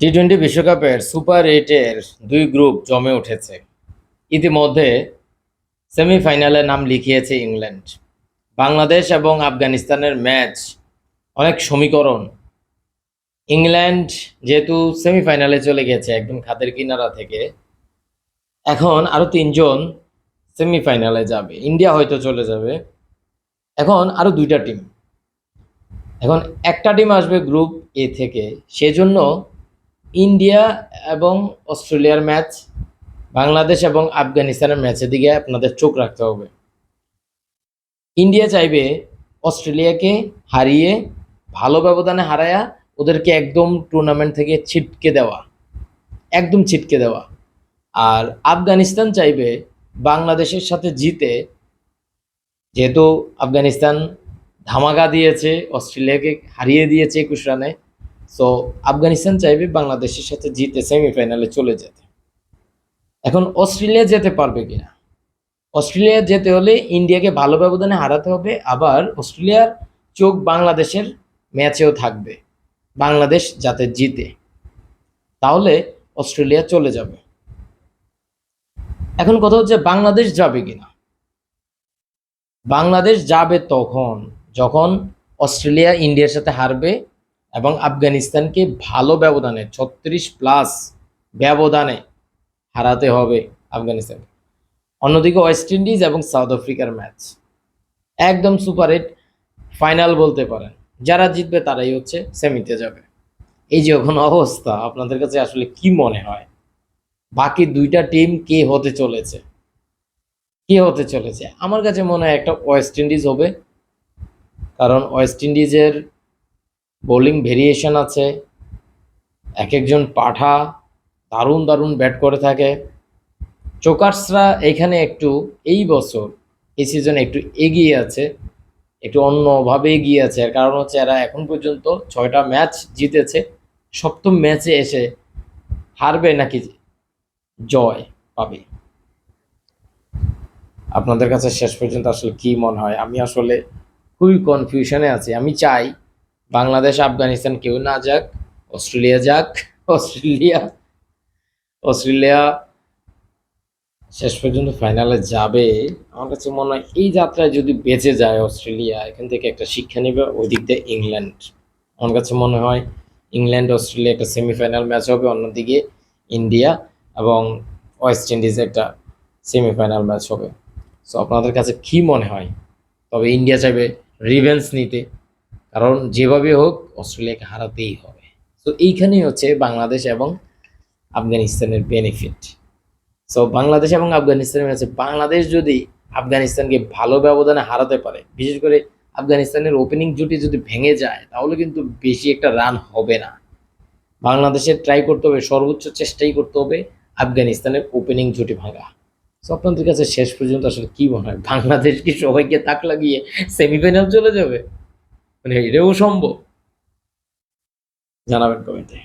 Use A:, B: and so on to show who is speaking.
A: T twenty বিশ্বকাপের super এইটের দুই গ্রুপ জমে উঠেছে। ইতিমধ্যে সেমিফাইনালে নাম লিখিয়েছে ইংল্যান্ড। বাংলাদেশ এবং আফগানিস্তানের ম্যাচ অনেক সমীকরণ। ইংল্যান্ড যেহেতু সেমিফাইনালে চলে গেছে একদম খাদের কিনারা থেকে, এখন আরও তিনজন সেমিফাইনালে যাবে। ইন্ডিয়া হয়তো চলে যাবে। এখন আরও দুইটা টিম এখন একটা টিম আসবে গ্রুপ এ থেকে। সেজন্য ইন্ডিয়া এবং অস্ট্রেলিয়ার ম্যাচ বাংলাদেশ এবং আফগানিস্তানের ম্যাচের দিকে আপনাদের চোখ রাখতে হবে। ইন্ডিয়া চাইবে অস্ট্রেলিয়াকে হারিয়ে ভালো ব্যবধানে হারায়া ওদেরকে একদম টুর্নামেন্ট থেকে ছিটকে দেওয়া, একদম ছিটকে দেওয়া। আর আফগানিস্তান চাইবে বাংলাদেশের সাথে জিতে, যেহেতু আফগানিস্তান ধামাকা দিয়েছে, অস্ট্রেলিয়াকে হারিয়ে দিয়েছে একুশ রানে সো আফগানিস্তান চাইবে বাংলাদেশের সাথে জিতে সেমিফাইনালে চলে যেতে। এখন অস্ট্রেলিয়া যেতে পারবে কিনা? অস্ট্রেলিয়া যেতে হলে ইন্ডিয়াকে ভালো ব্যবধানে হারাতে হবে, আবার অস্ট্রেলিয়ার চোখ বাংলাদেশের ম্যাচেও থাকবে। বাংলাদেশ যাতে জিতে, তাহলে অস্ট্রেলিয়া চলে যাবে। এখন কথা হচ্ছে বাংলাদেশ যাবে কিনা? বাংলাদেশ যাবে তখন, যখন অস্ট্রেলিয়া ইন্ডিয়ার সাথে হারবে এবং আফগানিস্তানকে ভালো ব্যবধানে, ছত্রিশ প্লাস ব্যবধানে হারাতে হবে আফগানিস্তানকে। অন্যদিকে ওয়েস্ট ইন্ডিজ এবং সাউথ আফ্রিকার ম্যাচ একদম সুপার ফাইনাল বলতে পারেন। যারা জিতবে তারাই হচ্ছে সেমিতে যাবে। এই যে এখন অবস্থা, আপনাদের কাছে আসলে কি মনে হয়? বাকি দুইটা টিম কে হতে চলেছে? কে হতে চলেছে? আমার কাছে মনে হয় একটা ওয়েস্ট ইন্ডিজ হবে। কারণ ওয়েস্ট ইন্ডিজের বোলিং ভেরিয়েশন আছে। এক একজন পাঠা দারুণ দারুণ ব্যাট করে থাকে। চোকার্সরা এখানে একটু, এই বছর এই সিজনে একটু এগিয়ে আছে, একটু অন্যভাবে এগিয়ে আছে। এর কারণ হচ্ছে এরা এখন পর্যন্ত ছয়টা ম্যাচ জিতেছে, সপ্তম ম্যাচে এসে হারবে নাকি জয় পাবে? আপনাদের কাছে শেষ পর্যন্ত আসলে কি মনে হয়? আমি আসলে খুবই কনফিউশনে আছি। আমি চাই বাংলাদেশ, আফগানিস্তান কেউ না যাক, অস্ট্রেলিয়া যাক, অস্ট্রেলিয়া অস্ট্রেলিয়া শেষ পর্যন্ত ফাইনালে যাবে। আমার কাছে মনে হয় এই যাত্রায় যদি বেঁচে যায় অস্ট্রেলিয়া, এখান থেকে একটা শিক্ষা নেবে ওই দিক দিয়ে ইংল্যান্ড। আমার কাছে মনে হয় ইংল্যান্ড, অস্ট্রেলিয়া একটা সেমিফাইনাল ম্যাচ হবে, অন্যদিকে ইন্ডিয়া এবং ওয়েস্ট ইন্ডিজ একটা সেমিফাইনাল ম্যাচ হবে। সো আপনাদের কাছে কি মনে হয়? তবে ইন্ডিয়া চাইবে রিভেন্স নিতে। কারণ যেভাবে হোক অস্ট্রেলিয়াকে হারাতেই হবে। তো এইখানেই হচ্ছে বাংলাদেশ এবং আফগানিস্তানের বেনিফিট সো বাংলাদেশ এবং আফগানিস্তানের ম্যাচে বাংলাদেশ যদি আফগানিস্তানকে ভালো ব্যবধানে হারাতে পারে, বিশেষ করে আফগানিস্তানের ওপেনিং জুটি যদি ভেঙে যায়, তাহলে কিন্তু বেশি একটা রান হবে না। বাংলাদেশের ট্রাই করতে হবে, সর্বোচ্চ চেষ্টাই করতে হবে আফগানিস্তানের ওপেনিং জুটি ভাঙা। সো আপনাদের কাছে শেষ পর্যন্ত আসলে কি মনে হয়? বাংলাদেশ কি সবাইকে তাক লাগিয়ে সেমিফাইনাল চলে যাবে? মানে এটাও সম্ভব। জানাবেন কমেন্টে।